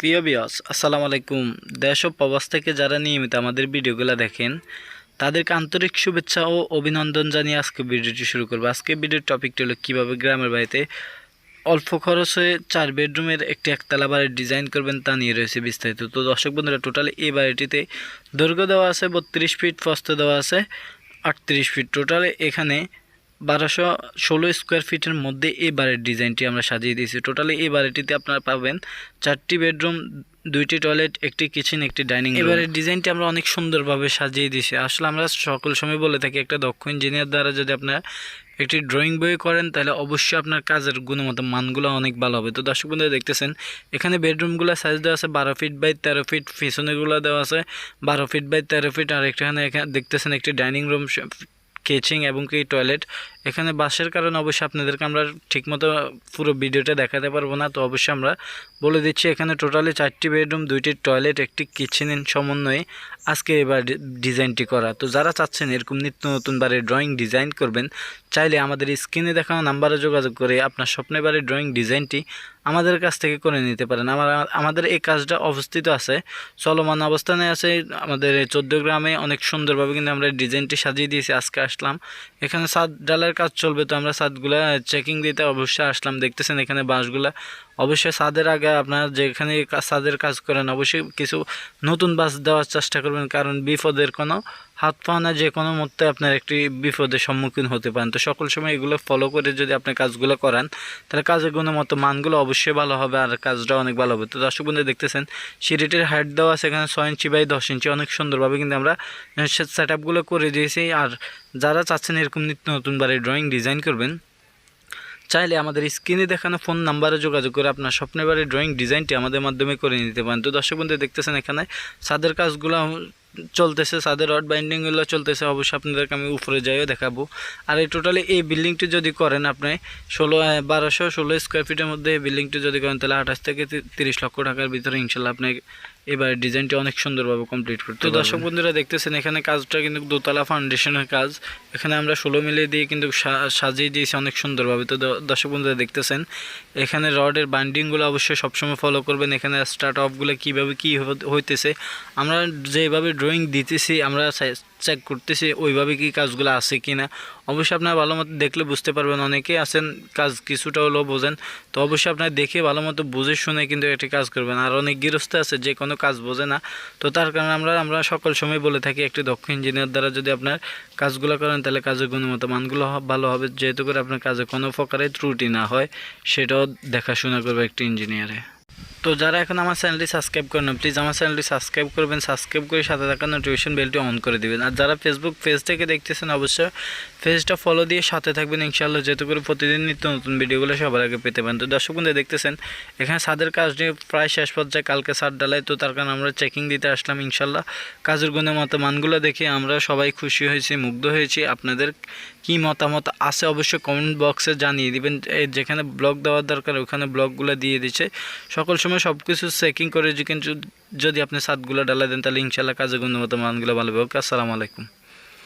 প্রিয় বিয়স আসসালামু আলাইকুম। দেশ ও প্রবাস থেকে যারা নিয়মিত আমাদের ভিডিওগুলো দেখেন, তাদেরকে আন্তরিক শুভেচ্ছা ও অভিনন্দন জানিয়ে আজকে ভিডিওটি শুরু করব। আজকে ভিডিওর টপিকটি হলো, কীভাবে গ্রামের বাড়িতে অল্প খরচে চার বেডরুমের একটি একতলা বাড়ির ডিজাইন করবেন তা নিয়ে রয়েছে বিস্তারিত। তো দর্শক বন্ধুরা টোটালি এই বাড়িটিতে দৈর্ঘ্য দেওয়া আছে বত্রিশ ফিট ফস্ত দেওয়া আছে আটত্রিশ ফিট টোটালে এখানে বারোশো ষোলো স্কোয়ার ফিটের মধ্যে এই বাড়ির ডিজাইনটি আমরা সাজিয়ে দিয়েছি। টোটালি এই বাড়িটিতে আপনারা পাবেন চারটি বেডরুম দুইটি টয়লেট একটি কিচেন একটি ডাইনিং এবারের ডিজাইনটি আমরা অনেক সুন্দরভাবে সাজিয়ে দিয়েছি। আসলে আমরা সকল সময় বলে থাকি, একটা দক্ষ ইঞ্জিনিয়ার দ্বারা যদি আপনারা একটি ড্রয়িং বই করেন, তাহলে অবশ্যই আপনার কাজের গুণমত মানগুলো অনেক ভালো হবে। তো দর্শক বন্ধুরা, দেখতেছেন, এখানে বেডরুমগুলো সাইজ দেওয়া আছে বারো ফিট বাই তেরো ফিট পিছনেগুলো দেওয়া আছে বারো ফিট বাই তেরো ফিট আর এখানে এখানে দেখতেছেন একটি ডাইনিং রুম কেচিং এবং কি টয়লেট এখানে বাসের কারণে অবশ্যই আপনাদেরকে আমরা ঠিকমতো পুরো ভিডিওটা দেখাতে পারব না, তো অবশ্যই আমরা বলে দিচ্ছি, এখানে টোটালি চারটি বেডরুম, দুইটি টয়লেট, একটি কিচেনের সমন্বয়ে আজকে এবার ডিজাইনটি করা। তো যারা চাচ্ছেন এরকম নিত্য নতুন বাড়ির ড্রয়িং ডিজাইন করবেন, চাইলে আমাদের স্ক্রিনে দেখানো নাম্বারে যোগাযোগ করে আপনার স্বপ্নের বাড়ির ড্রয়িং ডিজাইনটি আমাদের কাছ থেকে করে নিতে পারেন। আমার, আমাদের এই কাজটা অবস্থিত আছে, চলমান অবস্থানে আছে, আমাদের চোদ্দ গ্রামে অনেক সুন্দরভাবে কিন্তু আমরা ডিজাইনটি সাজিয়ে দিয়েছি, আজকে আসলাম। এখানে সাত ডালার কাজ চলবে, তো আমরা ছাদগুলা চেকিং দিতে অবশ্যই আসলাম। দেখতেছেন এখানে বাঁশগুলা। অবশ্যই ছাদের আগে আপনারা যেখানে ছাদের কাজ করেন, অবশ্যই কিছু নতুন বাস দেওয়ার চেষ্টা করবেন, কারণ বিপদের কোনো হাত পাওয়া না যে কোনো মুহূর্তে আপনার একটি বিপদের সম্মুখীন হতে পারেন। তো সকল সময় এগুলো ফলো করে যদি আপনি কাজগুলো করান, তাহলে কাজের গুণমতো মানগুলো অবশ্যই ভালো হবে আর কাজটা অনেক ভালো হবে। তো দর্শক বন্ধু দেখতেছেন, সিঁড়িটির হাইট দেওয়া আছে এখানে ছয় ইঞ্চি বাই দশ ইঞ্চি অনেক সুন্দরভাবে কিন্তু আমরা সেট আপগুলো করে দিয়েছি। আর যারা চাচ্ছেন এরকম নিত্য নতুন বারে ড্রয়িং ডিজাইন করবেন, চাইলে আমাদের স্ক্রিনে দেখানো ফোন নাম্বারে যোগাযোগ করে আপনার স্বপ্নের বাড়ির ড্রয়িং ডিজাইনটি আমাদের মাধ্যমে করে নিতে পারেন। তো দর্শক বন্ধু দেখতেছেন এখানে, ছাদের কাজগুলো চলতেছে ছাদের রড বাইন্ডিংগুলো চলতেছে, অবশ্যই আপনাদেরকে আমি উপরে যাইও দেখাবো। আর এই টোটালি এই বিল্ডিংটি যদি করেন আপনি, ষোলো বারোশো ষোলো স্কোয়ার ফিটের মধ্যে এই বিল্ডিংটি যদি করেন, তাহলে আঠাশ থেকে তিরিশ লক্ষ টাকার ভিতরে ইনশাল্লাহ আপনি এবার ডিজাইনটি অনেক সুন্দরভাবে কমপ্লিট করতে তো দর্শক বন্ধুরা দেখতেছেন এখানে কাজটা কিন্তু দোতলা ফাউন্ডেশনের কাজ। এখানে আমরা ষোলো মিলে দিয়ে কিন্তু সাজিয়ে দিয়েছি অনেক সুন্দরভাবে। তো দর্শক বন্ধুরা দেখতেছেন এখানে রডের বাইন্ডিংগুলো অবশ্যই সবসময় ফলো করবেন। এখানে স্টার্ট অফগুলো কীভাবে কী হইতেছে আমরা যেভাবে ড্রয়িং দিতেছি আমরা চেক করতেছি, ওইভাবে কি কাজগুলো আছে কি না অবশ্যই আপনারা ভালো মতো দেখলে বুঝতে পারবেন। অনেকেই আছেন, কাজ কিছুটা হলেও বোঝেন। তো অবশ্যই আপনারা দেখে ভালো মতো বুঝে শুনে কিন্তু একটি কাজ করবেন। আর অনেক গৃহস্থ আছে, যে কোনো কাজ বোঝে না। তো তার কারণে আমরা আমরা সকল সময় বলে থাকি, একটি দক্ষ ইঞ্জিনিয়ার দ্বারা যদি আপনার কাজগুলো করেন, তাহলে কাজের গুণমতো মানগুলো ভালো হবে। যেহেতু করে আপনার কাজে কোনো প্রকারের ত্রুটি না হয়, সেটাও দেখাশোনা করবে একটি ইঞ্জিনিয়ারে তো যারা এখন আমার চ্যানেলটি সাবস্ক্রাইব করেন প্লিজ আমার চ্যানেলটি সাবস্ক্রাইব করবেন সাবস্ক্রাইব করে সাথে থাকা নোটিফিকেশন বেলটি অন করে দিবেন। আর যারা ফেসবুক পেজ থেকে দেখতেছেন, অবশ্যই পেজটা ফলো দিয়ে সাথে থাকবেন, ইনশাআল্লাহ যেহেতু করে প্রতিদিন নিত্য নতুন ভিডিওগুলো সবার আগে পেতে পারেন। তো দর্শক বন্ধু দেখতেছেন, এখানে সাদের কাজ নিয়ে প্রায় শেষ পর্যায়ে কালকে সার ডালাই তো তার কারণে আমরা চেকিং দিতে আসলাম ইনশাল্লাহ কাজের গুণের মতো মানগুলো দেখে আমরা সবাই খুশি হয়েছি, মুগ্ধ হয়েছি। আপনাদের কি মতামত আছে অবশ্যই কমেন্ট বক্সে জানিয়ে দিবেন। যেখানে ব্লগ দেওয়ার দরকার, ওখানে ব্লগগুলো দিয়ে দিচ্ছে সকল সময় সব কিছু চেকিং করে কিন্তু যদি আপনি সাতগুলো ডালা দেন, তাহলে ইনশাল্লাহ কাজের গুণগত মানগুলো ভালো হবে। ওকে, আসসালামু আলাইকুম।